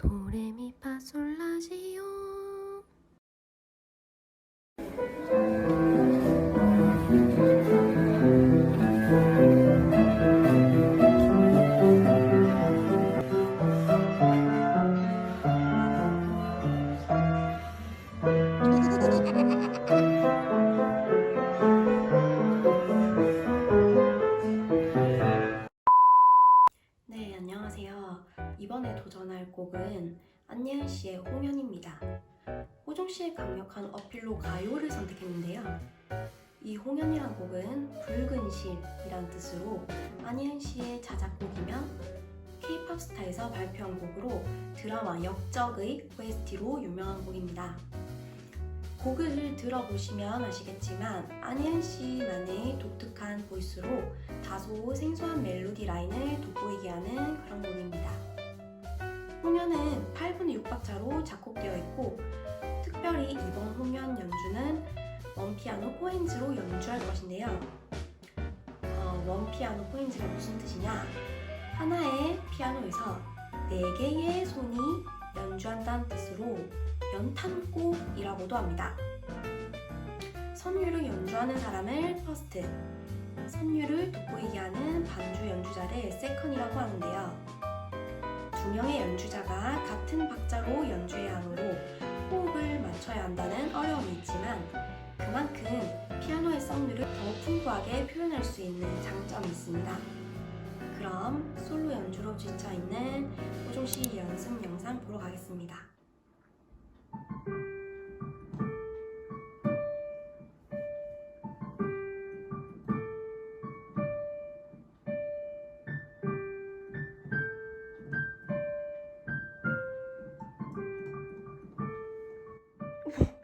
도레미파솔라시오 네, 안녕하세요. 이번에 도전할 곡은 안예은 씨의 홍연입니다. 호중 씨의 강력한 어필로 가요를 선택했는데요. 이 홍연이란 곡은 붉은 실이란 뜻으로 안예은 씨의 자작곡이며 K-pop 스타에서 발표한 곡으로 드라마 역적의 OST로 유명한 곡입니다. 곡을 들어보시면 아시겠지만 안예은 씨만의 독특한 보이스로 다소 생소한 멜로디 라인을 돋보이게 하는 그런 곡입니다. 홍연은 8분의 6박자로 작곡되어 있고 특별히 이번 홍연 연주는 원피아노 포인즈로 연주할 것인데요. 어, 원피아노 포인즈가 무슨 뜻이냐? 하나의 피아노에서 4개의 손이 연주한다는 뜻으로 연탄곡이라고도 합니다. 선율을 연주하는 사람을 퍼스트, 선율을 돋보이게 하는 반주 연주자를 세컨이라고 하는데요. 두 명의 연주자가 같은 박자로 연주해야 하므로 호흡을 맞춰야 한다는 어려움이 있지만 그만큼 피아노의 선율을 더 풍부하게 표현할 수 있는 장점이 있습니다. 그럼 솔로 연주로 지쳐 있는 호종 씨 연습 영상 보러 가겠습니다.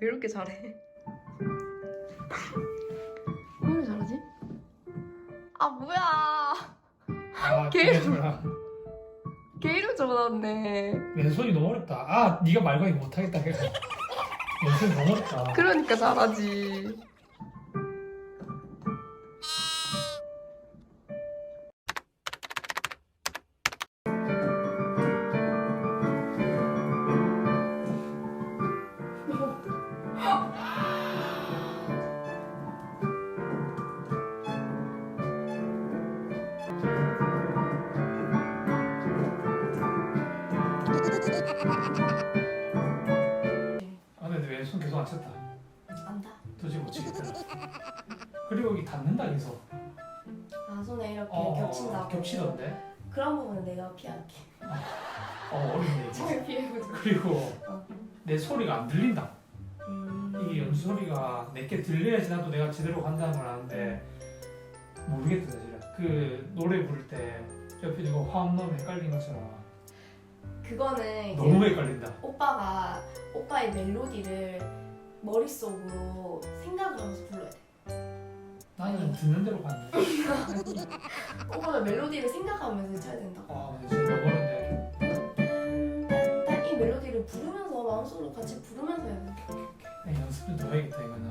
왜 이렇게 잘해? 왜 이렇게 잘하지? 아 뭐야 아, 걔- 걔가 걔 이름 적어놨네 왼손이 너무 어렵다. 아, 네가 말거니 못하겠다. 걔가. 왼손이 너무 어렵다. 그러니까 잘하지 그리고 여기 닿는다 계속. 아 손에 이렇게 어, 겹친다고. 겹치던데. 그런 부분은 내가 피할게. 어, 어렵네. 잘 피해보자. 그리고 어. 내 소리가 안 들린다. 음. 이게 연주 소리가 내게 들려야지 나도 내가 제대로 간다는 걸 아는데 모르겠다 사실. 그 노래 부를 때 옆에 이거 화음 넣으면 헷갈린 것처럼 그거는 이제 너무 헷갈린다. 오빠가 오빠의 멜로디를 머릿속으로 생각을 하면서 불러야 돼. 나는 듣는 대로 가는 데 오빠가 멜로디를 생각하면서 쳐야 된다고. 아, 근데 진짜 너무 어렵네. 딴이 멜로디를 부르면서 마음속으로 같이 부르면서 해야 돼. 네, 연습 좀 더 해야겠다 이거는.